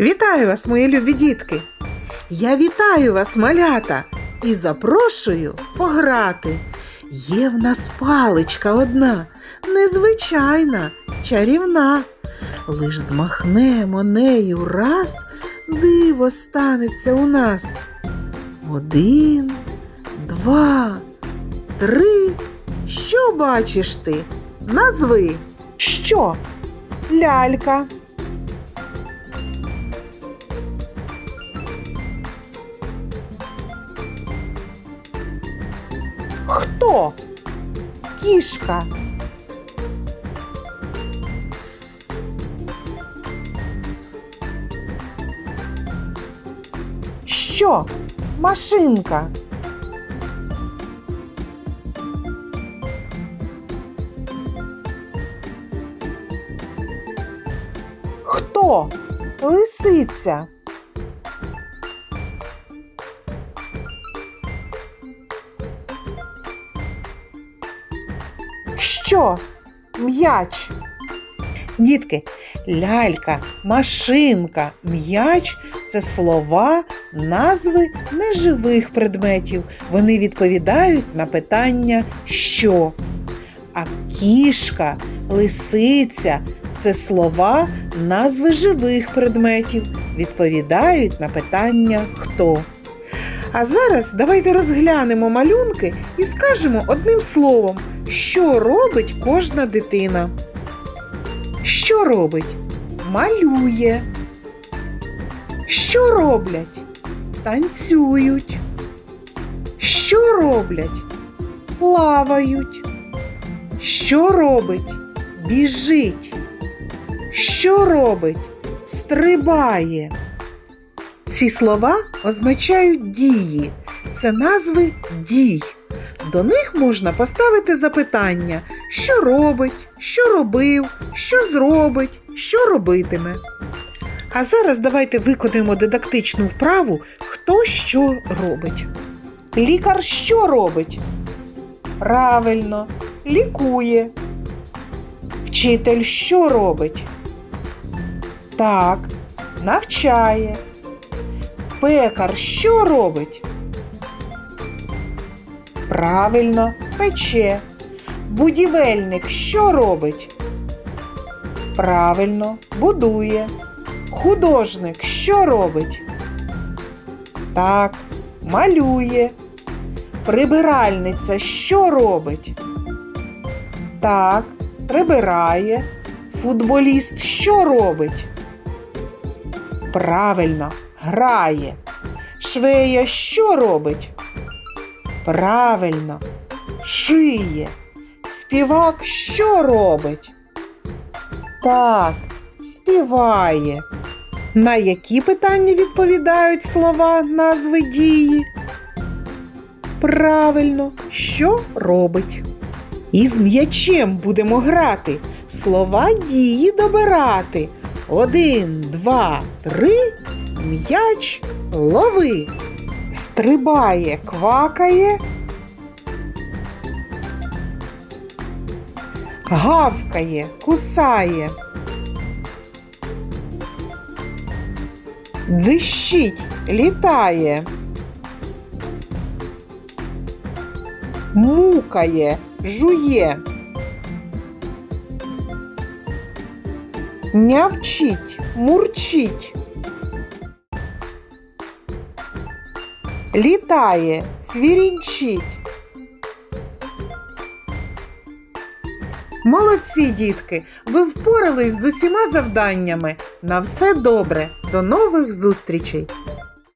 Вітаю вас, мої любі дітки! Я вітаю вас, малята, і запрошую пограти. Є в нас паличка одна, незвичайна, чарівна. Лиш змахнемо нею раз, диво станеться у нас. Один, два, три. Що бачиш ти? Назви. Що? Лялька. Хто? Кішка. Що? Машинка. Хто? Лисиця. Що? М'яч. Дітки, лялька, машинка, м'яч це слова, назви неживих предметів. Вони відповідають на питання що. А кішка, лисиця це слова, назви живих предметів. Відповідають на питання хто. А зараз давайте розглянемо малюнки і скажемо одним словом, що робить кожна дитина. Що робить? Малює. Що роблять? Танцюють. Що роблять? Плавають. Що робить? Біжить. Що робить? Стрибає. Ці слова означають дії. Це назви дій. До них можна поставити запитання, що робить, що робив, що зробить, що робитиме. А зараз давайте виконаємо дидактичну вправу, хто що робить. Лікар що робить? Правильно, лікує. Вчитель що робить? Так, навчає. Пекар що робить? Правильно, пече. Будівельник що робить? Правильно, будує. Художник що робить? Так, малює. Прибиральниця що робить? Так, прибирає. Футболіст що робить? Правильно, грає. Швея що робить? Правильно, шиє. Співак що робить? Так, співає. На які питання відповідають слова назви дії? Правильно, що робить? Із м'ячем будемо грати, слова дії добирати. Один, два, три, м'яч лови. Стрибає, квакає. Гавкає, кусає. Дзищить, літає. Мукає, жує. Нявчить, мурчить. Літає, цвірінчить. Молодці, дітки! Ви впорались з усіма завданнями. На все добре. До нових зустрічей!